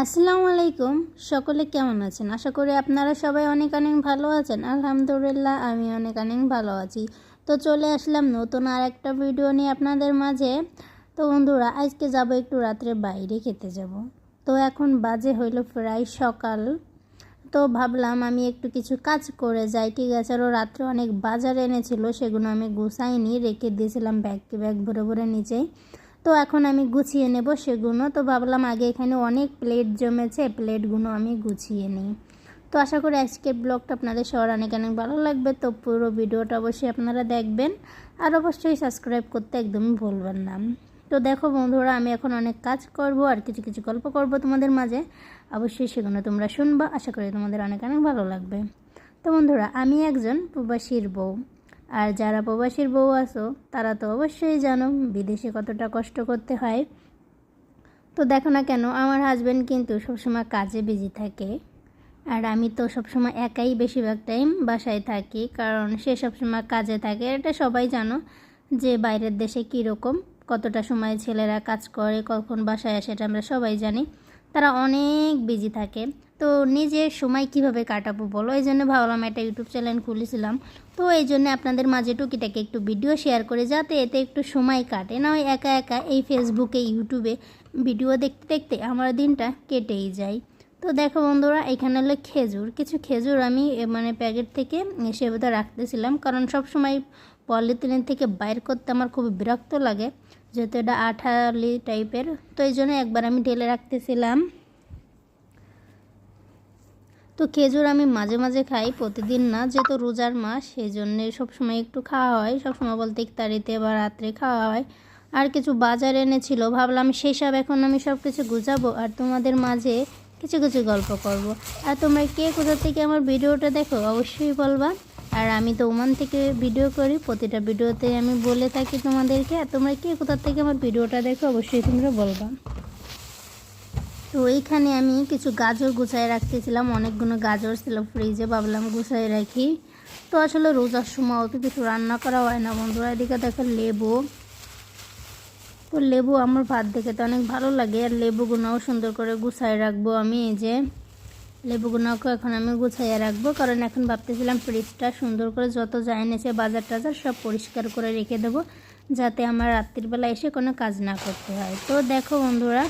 আসসালামু আলাইকুম। সকলে কেমন আছেন? আশা করি আপনারা সবাই অনেক অনেক ভালো আছেন। আলহামদুলিল্লাহ, আমি অনেক অনেক ভালো আছি। তো চলে আসলাম নতুন আর একটা ভিডিও নিয়ে আপনাদের মাঝে। তো বন্ধুরা, আজকে যাব একটু রাত্রে বাইরে খেতে যাব। তো এখন বাজে হইল প্রায় সকাল। তো ভাবলাম আমি একটু কিছু কাজ করে যাই, ঠিক আছে? আরও রাত্রে অনেক বাজার এনেছিল, সেগুলো আমি গুছাইনি, রেখে দিয়েছিলাম ব্যাগকে ব্যাগ ভরে ভরে নিচেই তো এখন আমি গুছিয়ে নেব সেগুলো। তো ভাবলাম আগে এখানে অনেক প্লেট জমেছে প্লেটগুলো আমি গুছিয়ে নিই। তো আশা করি আজকের ব্লগটা আপনাদের সবার অনেক অনেক ভালো লাগবে। তো পুরো ভিডিওটা অবশ্যই আপনারা দেখবেন। আর অবশ্যই সাবস্ক্রাইব করতে একদমই ভুলবেন না। তো দেখো বন্ধুরা, আমি এখন অনেক কাজ করব আর কিছু কিছু গল্প করব তোমাদের মাঝে। অবশ্যই সেগুলো তোমরা শুনবা। আশা করি তোমাদের অনেক অনেক ভালো লাগবে। তো বন্ধুরা, আমি একজন প্রবাসীর বউ। আর যারা প্রবাসীর বউ আছো, তারা তো অবশ্যই জানো বিদেশে কতটা কষ্ট করতে হয়। তো দেখো না কেন, আমার হাজব্যান্ড কিন্তু সবসময় কাজে বিজি থাকে। আর আমি তো সবসময় একাই বেশিরভাগ টাইম বাসায় থাকি, কারণ সে সবসময় কাজে থাকে। এটা সবাই জানো যে বাইরের দেশে কীরকম, কতটা সময় ছেলেরা কাজ করে, কখন বাসায় আসে, এটা আমরা সবাই জানি। তারা অনেক বিজি থাকে। তো নিজের সময় কীভাবে কাটাবো বলো? এই জন্য ভাবলাম একটা ইউটিউব চ্যানেল খুলেছিলাম। তো এই জন্য আপনাদের মাঝে টুকিটাকে একটু ভিডিও শেয়ার করে, যাতে এতে একটু সময় কাটে। না ওই একা একা এই ফেসবুকে ইউটিউবে ভিডিও দেখতে দেখতে আমার দিনটা কেটেই যায়। তো দেখো বন্ধুরা, এখানে হলো খেজুর। কিছু খেজুর আমি মানে প্যাকেট থেকে সেভাবে রাখতেছিলাম। কারণ সব সময় পলিথিনের থেকে বাইর করতে আমার খুব বিরক্ত লাগে। যেহেতু এটা আঠালি টাইপের তো এই জন্য একবার আমি ঢেলে রাখতেছিলাম। তো খেজুর আমি মাঝে মাঝে খাই, প্রতিদিন না, যেহেতু রোজার মাস, সেই জন্যে সবসময় একটু খাওয়া হয়। সবসময় বলতে ইফতারিতে বা রাত্রে খাওয়া হয়। আর কিছু বাজার এনেছিল, ভাবলাম সেই সব এখন আমি সব কিছু গুছাবো আর তোমাদের মাঝে কিছু কিছু গল্প করব। আর তোমরা কে কোথা থেকে আমার ভিডিওটা দেখো, অবশ্যই বলবা। আর আমি তো ওমান থেকে ভিডিও করি, প্রতিটা ভিডিওতে আমি বলে থাকি তোমাদেরকে। আর তোমরা কে কোথা থেকে আমার ভিডিওটা দেখো, অবশ্যই তোমরা বলবা। তো এইখানে আমি কিছু গাজর গুছাই রাখতেছিলাম, অনেকগুলো গাজর ছিল ফ্রিজে ভাবলাম গুছাই রাখি। তো আসলে রোজার সময় অত কিছু রান্না করা হয় না বন্ধুরা, এদিকে দেখো লেবু। তো লেবু আমার ভাত দেখে তো অনেক ভালো লাগে, আর লেবুগুলোও সুন্দর করে গুছাই রাখব আমি এই যে। লেবুগুলোকে এখন আমি গুছাইয়া রাখব, কারণ এখন ভাবতেছিলাম ফ্রিজটা সুন্দর করে যত যা এনেছে, বাজার টাজার সব পরিষ্কার করে রেখে দেবো, যাতে আমার রাত্রিবেলা এসে কোনো কাজ না করতে হয়। তো দেখো বন্ধুরা,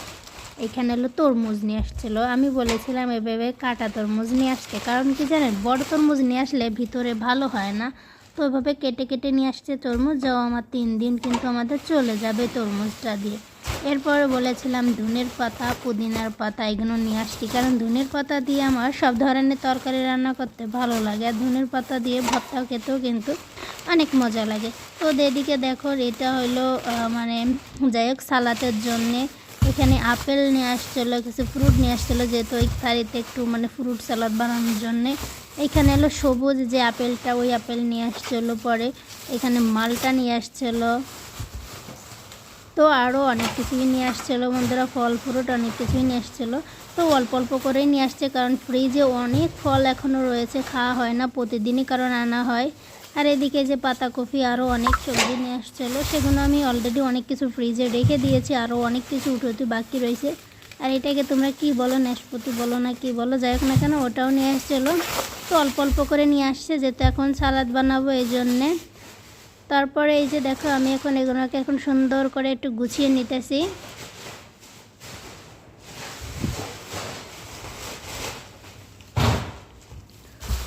এখানে হলো তরমুজ নিয়ে আসছিল। আমি বলেছিলাম, এভাবে কাটা তরমুজ নিয়ে আসতে। কারণ কি জানেন, বড় তরমুজ নিয়ে আসলে ভিতরে ভালো হয় না। তো ওইভাবে কেটে কেটে নিয়ে আসছে তরমুজ। যাও, আমার তিন দিন কিন্তু আমাদের চলে যাবে তরমুজটা দিয়ে। এরপরে বলেছিলাম, ধনের পাতা, পুদিনার পাতা, এগুলো নিয়ে আসছি। কারণ ধুনের পাতা দিয়ে আমার সব ধরনের তরকারি রান্না করতে ভালো লাগে। আর ধনের পাতা দিয়ে ভর্তাও খেতেও কিন্তু অনেক মজা লাগে। তো এদিকে দেখো, এটা হলো মানে যাই হোক, সালাতের জন্যে এখানে আপেল নিয়ে আসছিল, কিছু ফ্রুট নিয়ে আসছিল, যেহেতু ওই থারিতে একটু মানে ফ্রুট স্যালাড বানানোর জন্যে। এখানে এলো সবুজ যে আপেলটা, ওই আপেল নিয়ে আসছিল পরে। এখানে মালটা নিয়ে আসছিল। তো আরও অনেক কিছুই নিয়ে আসছিল বন্ধুরা, ফল, ফ্রুট অনেক কিছুই নিয়ে আসছিল। তো অল্প অল্প করেই নিয়ে আসছে কারণ ফ্রিজে অনেক ফল এখনও রয়েছে, খাওয়া হয় না, প্রতিদিনই কারণ আনা হয়। আর এদিকে যে পাতাকপি আরও অনেক সবজি নিয়ে আসছিল, সেগুলো আমি অলরেডি অনেক কিছু ফ্রিজে রেখে দিয়েছি আরও অনেক কিছু উঠে উঠে বাকি রয়েছে। আর এটাকে তোমরা কি বলো, নাশপাতি বলো না কি বলো, যাই হোক না কেন, ওটাও নিয়ে আসছিল। অল্প অল্প করে নিয়ে আসছে, যেহেতু এখন সালাদ বানাবো এই জন্যে। তারপরে এই যে দেখো, আমি এখন এগুলোকে এখন সুন্দর করে একটু গুছিয়ে নিতেছি।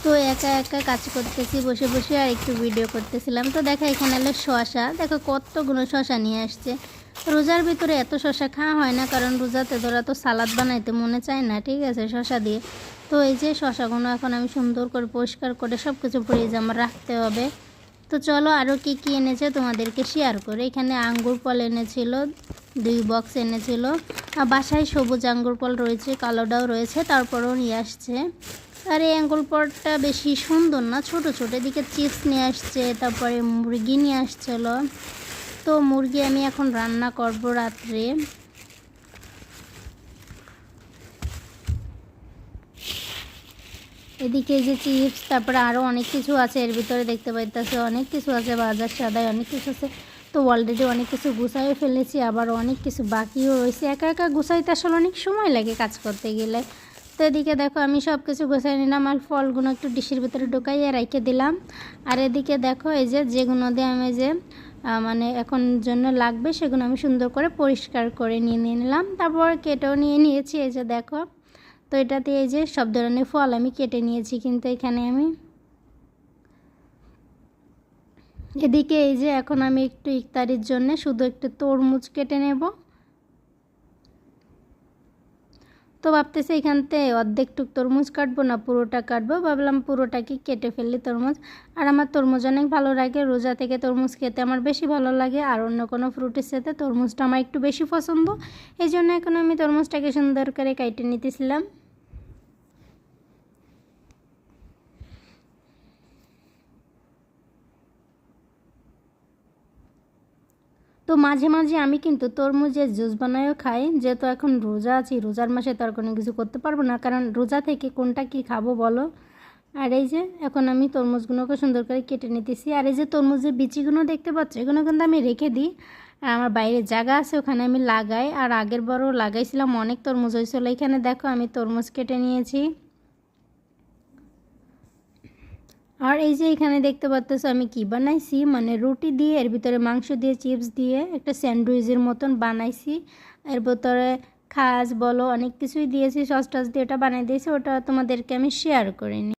তো একা একা কাজ করতেছি, বসে বসে আর একটু ভিডিও করতেছিলাম। তো দেখো, এখানে হলো শশা দেখো, কতগুলো শশা নিয়ে আসছে। রোজার ভিতরে এত শশা খাওয়া হয় না, কারণ রোজাতে ধরা তো সালাদ বানাইতে মনে চায় না, ঠিক আছে শশা দিয়ে। তো এই যে শশাগুলো এখন আমি সুন্দর করে পরিষ্কার করে সব কিছু ফ্রিজে আমার রাখতে হবে। তো চলো আরও কী কী এনেছে তোমাদেরকে শেয়ার করে। এখানে আঙ্গুর ফল এনেছিল, দুই বক্স এনেছিল। আর বাসায় সবুজ আঙ্গুর ফল রয়েছে, কালোটাও রয়েছে, তারপরও নিয়ে আসছে। আর এই আঙ্গুর ফলটা বেশি সুন্দর না, ছোট ছোট, এদিকে চিপস নিয়ে আসছে, তারপরে মুরগি নিয়ে আসছিল। তো মুরগি আমি এখন রান্না করব রাত্রে। এদিকে যে চিপস, তারপরে আরও অনেক কিছু আছে, এর ভিতরে দেখতে পাইতেছে, অনেক কিছু আছে, বাজার সাদায় অনেক কিছু আছে। তো তো অলরেডি অনেক কিছু গুছাইও ফেলেছি, আবার অনেক কিছু বাকিও রয়েছে। একা একা গুছাইতে আসলে অনেক সময় লাগে কাজ করতে গেলে। তো এদিকে দেখো, আমি সব কিছু গোছাই নিলাম, আর ফলগুলো একটু ডিশের ভিতরে ঢুকাইয়ে রেখে দিলাম। আর এদিকে দেখো, এই যে যেগুলো দিয়ে আমি যে মানে এখন জন্য লাগবে, সেগুলো আমি সুন্দর করে পরিষ্কার করে নিয়ে নিয়ে নিলাম। তারপর কেটেও নিয়ে নিয়েছি, এই যে দেখো। তো এটাতে এই যে সব ধরনের ফল আমি কেটে নিয়েছি কিন্তু এখানে আমি। এদিকে এই যে এখন আমি একটু ইফতারির জন্য শুধু একটু তরমুজ কেটে নেব। তো ভাবতেছি এখানতে অর্ধেক টুক তরমুজ কাটবো না, পুরোটা কাটবো। ভাবলাম পুরোটাকে কেটে ফেললি তরমুজ। আর আমার তরমুজ অনেক ভালো লাগে, রোজা থেকে তরমুজ খেতে আমার বেশি ভালো লাগে। আর অন্য কোনো ফ্রুটের সাথে তরমুজটা আমার একটু বেশি পছন্দ। এই জন্য এখন আমি তরমুজটাকে সুন্দর করে কাটে নিতেছিলাম। মাঝে মাঝে আমি কিন্তু তরমুজের জুস বানায়ও খাই, যেহেতু এখন রোজা আছি, রোজার মাসে তো আর কোনো কিছু করতে পারব না। কারণ রোজা থেকে কোনটা কি খাব বলো? আর এই যে, এখন আমি তরমুজগুলোকে সুন্দর করে কেটে নিতেছি। আর এই যে তরমুজের বিচিগুলো দেখতে পাচ্ছ, এগুলো কিন্তু আমি রেখে দিই। আর আমার বাইরে জায়গা আছে, ওখানে আমি লাগাই। আর আগের বারও লাগাইছিলাম, অনেক তরমুজ হয়েছিল। এখানে দেখো, আমি তরমুজ কেটে নিয়েছি। আর এই যে এখানে দেখতে পাচ্ছ আমি কি বানাইছি? মানে রুটি দিয়ে, এর ভিতরে মাংস দিয়ে, চিপস দিয়ে একটা স্যান্ডউইচের মতন বানাইছি। এর ভিতরে খাস বলো, অনেক কিছুই দিয়েছি, সস টস দিয়ে ওটা বানিয়ে দিয়েছি, ওটা তোমাদেরকে আমি শেয়ার করিনি।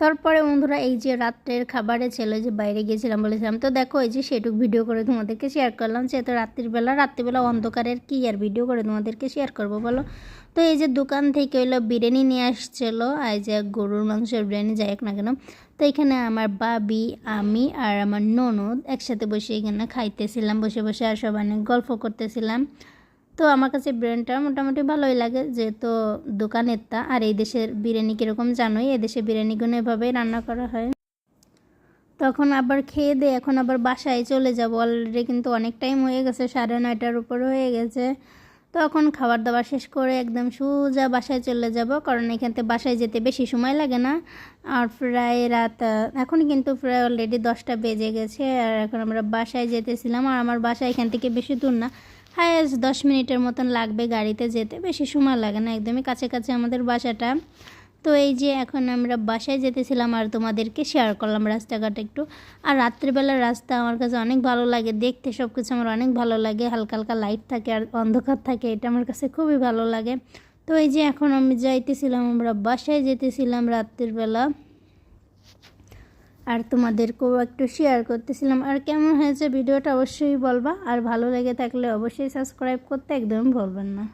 তারপরে বন্ধুরা, এই যে রাত্রের খাবারে ছিল যে বাইরে গিয়েছিলাম বলেছিলাম, তো দেখো এই যে সেটুক ভিডিও করে তোমাদেরকে শেয়ার করলাম, যেহেতু রাত্রিবেলা রাত্রিবেলা অন্ধকারের কি আর ভিডিও করে তোমাদেরকে শেয়ার করব বলো? তো এই যে দোকান থেকে হলো বিরিয়ানি নিয়ে আসছিল আর যে গরুর মাংসের বিরিয়ানি, যাই হোক না কেন। তো এখানে আমার বাবি, আমি আর আমার ননদ একসাথে বসে এখানে খাইতেছিলাম, বসে বসে আর সব অনেক গল্প করতেছিলাম। তো আমার কাছে বিরিয়ানিটা মোটামুটি ভালোই লাগে, যেহেতু দোকানের তা আর এই দেশের বিরিয়ানি কীরকম জানোই, এই দেশে বিরিয়ানিগুলো এভাবেই রান্না করা হয়। তখন আবার খেয়ে দিয়ে এখন আবার বাসায় চলে যাব অলরেডি কিন্তু অনেক টাইম হয়ে গেছে, সাড়ে নয়টার উপর হয়ে গেছে। তখন খাবার দাবার শেষ করে একদম সোজা বাসায় চলে যাব, কারণ এখান থেকে বাসায় যেতে বেশি সময় লাগে না। আর প্রায় রাত এখন কিন্তু প্রায় অলরেডি দশটা বেজে গেছে, আর এখন আমরা বাসায় যেতেছিলাম, আর আমার বাসা এখান থেকে বেশি দূর না। হায়েস্ট দশ মিনিটের মতন লাগবে গাড়িতে যেতে, বেশি সময় লাগে না, একদমই কাছে কাছে আমাদের বাসাটা। তো এই যে এখন আমরা বাসায় যেতেছিলাম আর তোমাদেরকে শেয়ার করলাম রাস্তাঘাট একটু। আর রাত্রিবেলার রাস্তা আমার কাছে অনেক ভালো লাগে, দেখতে সব কিছু আমার অনেক ভালো লাগে, হালকা হালকা লাইট থাকে আর অন্ধকার থাকে, এটা আমার কাছে খুবই ভালো লাগে। তো এই যে এখন আমি যাইতেছিলাম, আমরা বাসায় যেতেছিলাম রাত্রিবেলা। আর তোমাদেরকেও একটু শেয়ার করতেছিলাম। আর কেমন হয়েছে ভিডিওটা অবশ্যই বলবা, আর ভালো লেগে থাকলে অবশ্যই সাবস্ক্রাইব করতে একদমই ভুলবেন না।